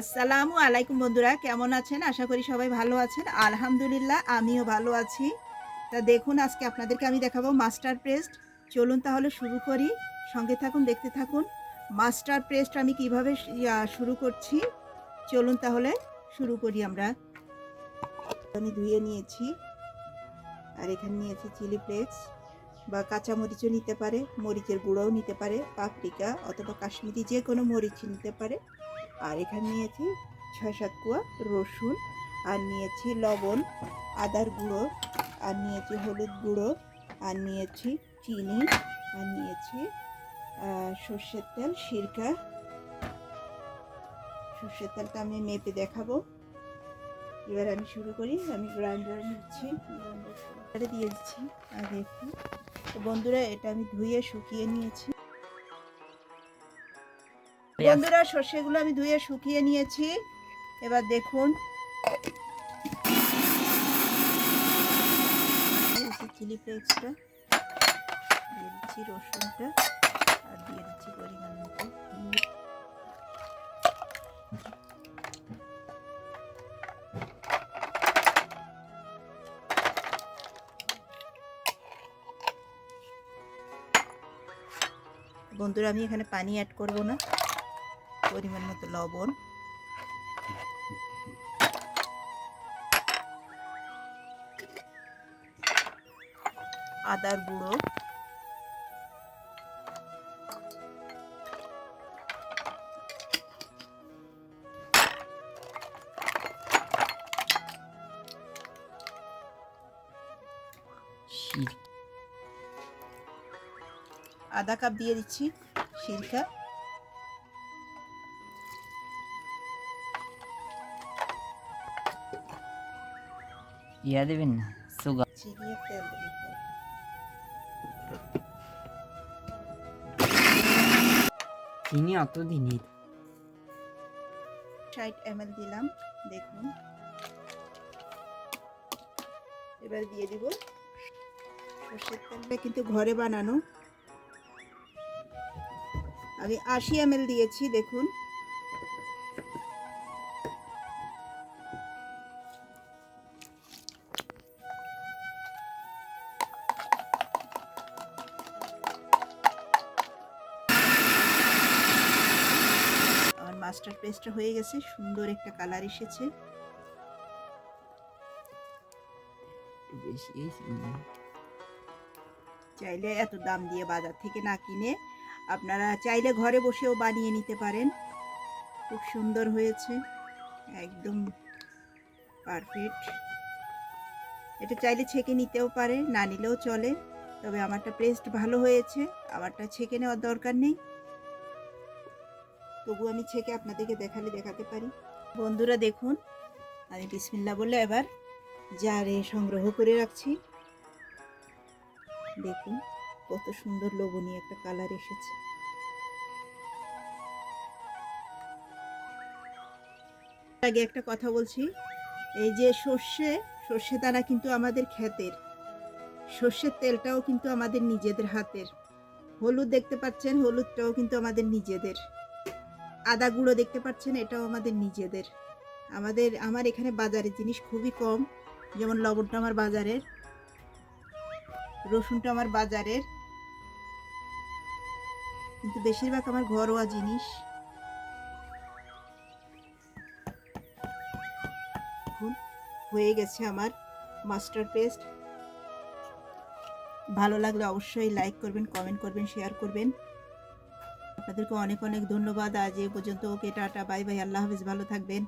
আসসালামু আলাইকুম বন্ধুরা, কেমন আছেন? আশা করি সবাই ভালো আছেন। আলহামদুলিল্লাহ, আমিও ভালো আছি। তা দেখুন, আজকে আপনাদেরকে আমি দেখাবো মাস্টার পেস্ট। চলুন তাহলে শুরু করি। সঙ্গে থাকুন, দেখতে থাকুন। মাস্টার পেস্ট আমি কীভাবে শুরু করছি? চলুন তাহলে শুরু করি আমরা। আমি ধুয়ে নিয়েছি। আর এখানে নিয়েছি চিলি ফ্লেক্স বা কাঁচা মরিচও নিতে পারে, মরিচের গুঁড়োও নিতে পারে, পাপরিকা অথবা কাশ্মীরি যে কোনো মরিচ নিতে পারে। আর এখানে নিয়েছি ছয় সাত কুয়া রসুন, আর নিয়েছি লবণ, আদার গুঁড়ো, আর নিয়েছি হলুদ গুঁড়ো, আর নিয়েছি চিনি, আর নিয়েছি সর্ষের তেল, সিরকা। সর্ষের তেলটা আমি মেপে দেখাবো। এবার আমি শুরু করি, আমি গ্রাইন্ডার নিচ্ছি, গ্রাইন্ডারে দিয়ে দিচ্ছি। আগে একটু বন্ধুরা, এটা আমি ধুয়ে শুকিয়ে নিয়েছি। বন্ধুরা সর্ষেগুলো আমি ধুয়ে শুকিয়ে নিয়েছি। এবার দেখুন। চিলি ফ্লেক্সটা, দিয়ে দিচ্ছি রসুনটা, আর দিয়ে দিচ্ছি পরিমাণ মতো বন্ধুরা, আমি এখানে পানি অ্যাড করব না। পরিমাণ মতো লবণ। আদার গুঁড়ো। আধা কাপ দিয়ে দিচ্ছি সিরকা ইয়া দেবেন না সুগার তেল হবে। চিনি অত দিনই ষাট এম দিলাম দেখুন। এবার দিয়ে দিব সর্ষের তেলটা কিন্তু ঘরে বানানো। আমি আশি এম দিয়েছি দেখুন। আমার মাস্টার পেস্টটা হয়ে গেছে, সুন্দর একটা কালার এসেছে। চাইলে এত দাম দিয়ে বাজার থেকে না কিনে আপনারা চাইলে ঘরে বসেও বানিয়ে নিতে পারেন। খুব সুন্দর হয়েছে, একদম পারফেক্ট এটা চাইলে ছেঁকে নিতেও পারে, না নিলেও চলে। তবে আমারটা পেস্ট ভালো হয়েছে, আমারটা ছেঁকে নেওয়ার দরকার নেই। তবু আমি ছেঁকে আপনাদেরকে দেখালে দেখাতে পারি। বন্ধুরা দেখুন, আমি বিসমিল্লা বলে এবার জারে সংগ্রহ করে রাখছি। দেখুন, কত সুন্দর লোভনীয় একটা কালার এসেছে। আগে একটা কথা বলছি, এই যে সর্ষে সর্ষে দানা কিন্তু আমাদের ক্ষেতের। সর্ষের তেলটাও কিন্তু আমাদের নিজেদের হাতের। হলুদ দেখতে পাচ্ছেন, হলুদটাও কিন্তু আমাদের নিজেদের। আদা গুঁড়ো দেখতে পাচ্ছেন, এটাও আমাদের নিজেদের। আমাদের, আমার এখানে বাজারের জিনিস খুবই কম, যেমন লবণটা আমার বাজারের, রসুনটা আমার বাজারের, কিন্তু বেশিরভাগ আমার ঘরোয়া জিনিস। হয়ে গেছে আমার মাস্টার পেস্ট। ভালো লাগলে অবশ্যই লাইক করবেন, কমেন্ট করবেন, শেয়ার করবেন। আপনাদেরকে অনেক অনেক ধন্যবাদ। আজ এ পর্যন্ত ওকে টাটা, বাই বাই, আল্লাহ হাফিজ, ভালো থাকবেন।